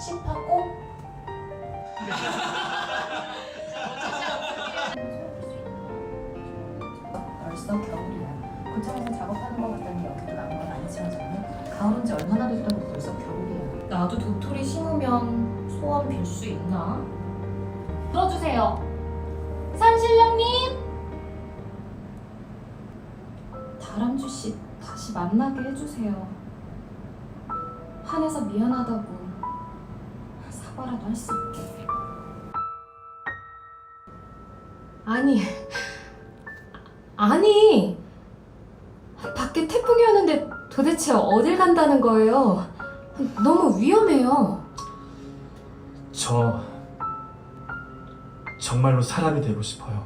힙하고 벌써 겨울이야. 고창에서 작업하는 것 같다니 여기도 나온 건 아니지만 저는 가을 온 지 얼마나 됐다고 벌써 겨울이야. 나도 도토리 심으면 소원 빌 수 있나? 들어주세요. 산신령님! 다람쥐 씨 다시 만나게 해주세요. 한해서 미안하다고 사과라도 할 수 있게. 아니, 아니, 밖에 태풍이 오는데 도대체 어딜 간다는 거예요? 너무 위험해요. 저 정말로 사람이 되고 싶어요.